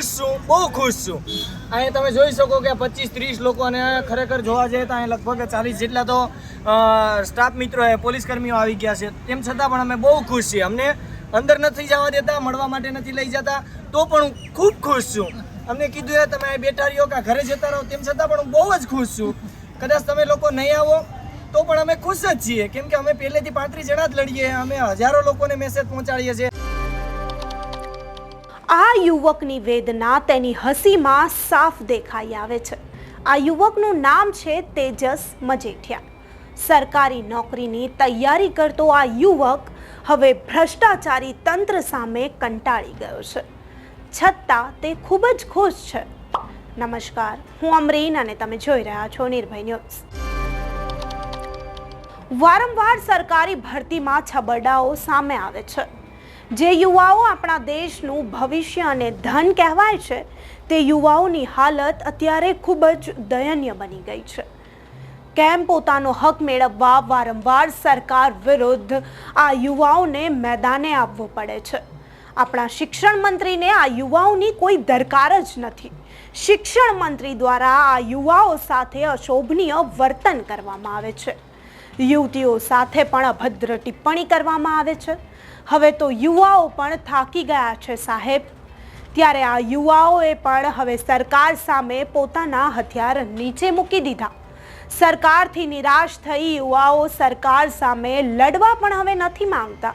ખુશ છું, બહુ ખુશ છું. અહીંયા તમે જોઈ શકો કે પચીસ, ત્રીસ લોકો અને ખરેખર જોવા જઈએ તો અહીંયા લગભગ ચાલીસ જેટલા તો સ્ટાફ મિત્રો પોલીસ કર્મીઓ આવી ગયા છે. તેમ છતાં પણ અમે બહુ ખુશ છીએ. અમને અંદર નથી જવા દેતા, મળવા માટે નથી લઈ જતા, તો પણ હું ખૂબ ખુશ છું. અમને કીધું એ તમે બેઠા રહ્યો કે ઘરે જતા રહો, તેમ છતાં પણ હું બહુ જ ખુશ છું. કદાચ તમે લોકો નહીં આવો, તો પણ અમે ખુશ જ છીએ. કેમ કે અમે પહેલેથી પાંત્રીસ જણા જ લડીએ, અમે હજારો લોકોને મેસેજ પહોંચાડીએ છીએ. આ યુવકની વેદના તેની હસીમાં સાફ દેખાઈ આવે છે. આ યુવકનું નામ છે તેજસ મજેઠિયા. સરકારી નોકરીની તૈયારી કરતો આ યુવક હવે ભ્રષ્ટાચારી તંત્ર સામે કંટાળી ગયો છે. છતાં તે ખૂબ જ ખુશ છે. નમસ્કાર, હું અમરીન અને તમે જોઈ રહ્યા છો નિર્ભય ન્યૂઝ. વારંવાર સરકારી ભરતીમાં છબરડાઓ સામે આવે છે. જે યુવાઓ આપણા દેશનું ભવિષ્ય અને ધન કહેવાય છે, તે યુવાઓની હાલત અત્યારે ખૂબ જ દયનીય બની ગઈ છે. કેમ પોતાનો હક મેળવવા વારંવાર સરકાર વિરુદ્ધ આ યુવાઓને મેદાને આવવું પડે છે? આપણા શિક્ષણ મંત્રીને આ યુવાઓની કોઈ દરકાર જ નથી. શિક્ષણ મંત્રી દ્વારા આ યુવાઓ સાથે અશોભનીય વર્તન કરવામાં આવે છે. યુવતીઓ સાથે પણ અભદ્ર ટિપ્પણી કરવામાં આવે છે. હવે તો યુવાઓ પણ થાકી ગયા છે સાહેબ. ત્યારે આ યુવાઓએ પણ હવે સરકાર સામે પોતાના હથિયાર નીચે મૂકી દીધા. સરકારથી નિરાશ થઈ યુવાઓ સરકાર સામે લડવા પણ હવે નથી માંગતા.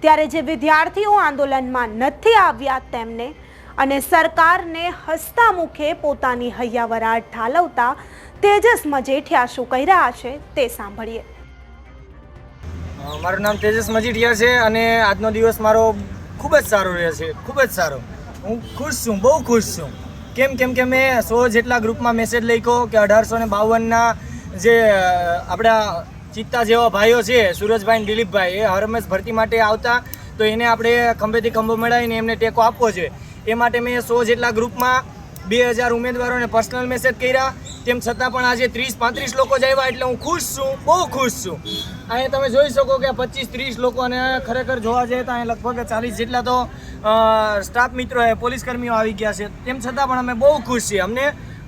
ત્યારે જે વિદ્યાર્થીઓ આંદોલનમાં નથી આવ્યા તેમને અને સરકારને હસતા મુખે પોતાની હૈયાવરાટ ઠાલવતા તેજસ મજેઠિયા શું કહી રહ્યા છે, તે સાંભળીએ. મારું નામ તેજસ મજીઠિયા છે અને આજનો દિવસ મારો ખૂબ જ સારો રહે છે, ખૂબ જ સારો. હું ખુશ છું, બહુ ખુશ છું. કેમ કેમ કે મેં સો જેટલા ગ્રુપમાં મેસેજ લખ્યો કે અઢારસો ને બાવનના જે આપણા ચિત્તા જેવા ભાઈઓ છે, સુરજભાઈ દિલીપભાઈ, એ હરમેશ ભરતી માટે આવતા, તો એને આપણે ખંભેથી ખંભો મેળવીને એમને ટેકો આપવો જોઈએ એ માટે મેં સો જેટલા ગ્રુપમાં બે હજાર ઉમેદવારોને પર્સનલ મેસેજ કર્યા. તેમ છતાં પણ આજે ત્રીસ પાંત્રીસ લોકો જ આવ્યા એટલે હું ખુશ છું, બહુ ખુશ છું. અહીંયા તમે જોઈ શકો કે પચીસ ત્રીસ લોકો અને ખરેખર જોવા જઈએ તો અહીંયા લગભગ ચાલીસ જેટલા તો સ્ટાફ મિત્રો પોલીસ કર્મીઓ આવી ગયા છે. તેમ છતાં પણ અમે બહુ ખુશ છીએ. અમને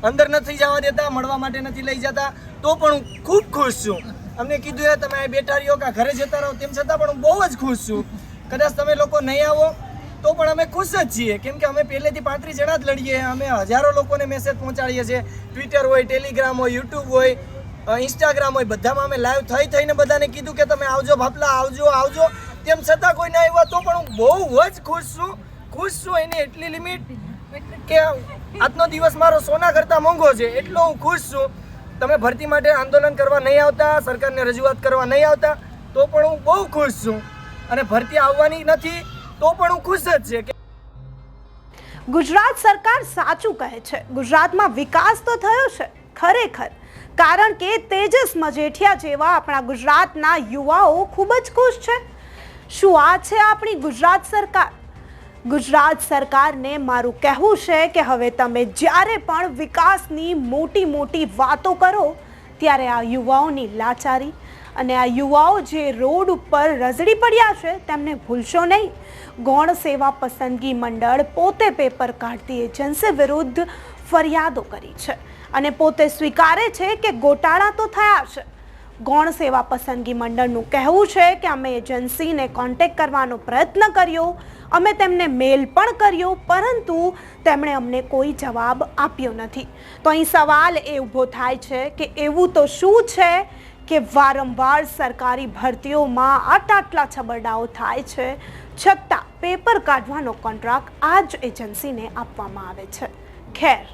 અંદર નથી જવા દેતા, મળવા માટે નથી લઈ જતા, તો પણ હું ખૂબ ખુશ છું. અમને કીધું એ તમે બેઠા રહ્યો કે ઘરે જતા રહો. તેમ છતાં પણ હું બહુ જ ખુશ છું. કદાચ તમે લોકો નહીં આવો તો પણ અમે ખુશ જ છીએ. કેમ કે અમે પહેલેથી પાંત્રીસ જણા જ લડીએ. અમે હજારો લોકોને મેસેજ પહોંચાડીએ છીએ. ટ્વિટર હોય ટેલિગ્રામ હોય યુટ્યુબ હોય ઇન્સ્ટાગ્રામ હોય, બધામાં અમે લાઈવ થઈ થઈને બધાને કીધું કે તમે આવજો, ભાપલા, આવજો આવજો. તેમ છતાં કોઈ ના આવ્યા, તો પણ હું બહુ જ ખુશ છું. ખુશ છું એની એટલી લિમિટ કે આજનો દિવસ મારો સોના કરતાં મોંઘો છે. એટલો હું ખુશ છું. તમે ભરતી માટે આંદોલન કરવા નહીં આવતા, સરકારને રજૂઆત કરવા નહીં આવતા, તો પણ હું બહુ ખુશ છું. અને ભરતી આવવાની નથી તો પણ હું ખુશ જ છે કે ગુજરાત સરકાર સાચું કહે છે. ગુજરાતમાં વિકાસ તો થયો છે, ખરેખર. કારણ કે તેજસ મજેઠિયા જેવા આપણા ગુજરાતના યુવાઓ ખૂબ જ ખુશ છે. શું આ છે આપણી ગુજરાત સરકાર? ગુજરાત સરકારને મારું કહેવું છે કે હવે તમે જ્યારે પણ વિકાસની મોટી મોટી વાતો કરો, ત્યારે આ યુવાઓની લાચારી અને આ યુવાઓ જે રોડ ઉપર રઝળી પડ્યા છે, તેમને ભૂલશો નહીં. ગૌણ સેવા પસંદગી મંડળ પોતે પેપર કાઢતી એજન્સી વિરુદ્ધ ફરિયાદો કરી છે અને પોતે સ્વીકારે છે કે ગોટાળા તો થયા છે. ગૌણ સેવા પસંદગી મંડળનું કહેવું છે કે અમે એજન્સીને કોન્ટેક્ટ કરવાનો પ્રયત્ન કર્યો, અમે તેમને મેલ પણ કર્યો, પરંતુ તેમણે અમને કોઈ જવાબ આપ્યો નથી. તો અહીં સવાલ એ ઊભો થાય છે કે એવું તો શું છે કે વારંવાર સરકારી ભરતીઓમાં આટલા આટલા છબરડાઓ થાય છે, છતાં પેપર કાઢવાનો કોન્ટ્રાક્ટ આ જ એજન્સીને આપવામાં આવે છે. ખેર,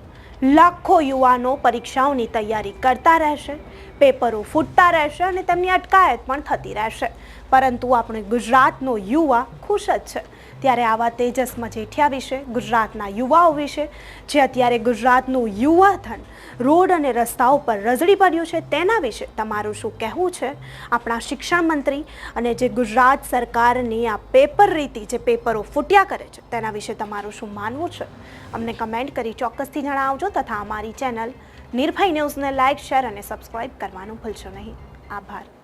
લાખો યુવાનો પરીક્ષાઓની તૈયારી કરતા રહેશે, પેપરો ફૂટતા રહેશે અને તેમની અટકાયત પણ થતી રહેશે. પરંતુ આપણે ગુજરાતનો યુવા ખુશ જ છે. ત્યારે આવા તેજસ મજેઠિયા વિશે, ગુજરાતના યુવાઓ વિશે, જે અત્યારે ગુજરાતનું યુવાધન રોડ અને રસ્તાઓ પર રઝળી પડ્યું છે તેના વિશે તમારું શું કહેવું છે? આપણા શિક્ષણ મંત્રી અને જે ગુજરાત સરકારની આ પેપર રીતિ જે પેપરો ફૂટ્યા કરે છે તેના વિશે તમારું શું માનવું છે? અમને કમેન્ટ કરી ચોક્કસથી જણાવજો તથા અમારી ચેનલ નિર્ભય ન્યૂઝને લાઇક શેર અને સબસ્ક્રાઇબ કરવાનું ભૂલશો નહીં. આભાર.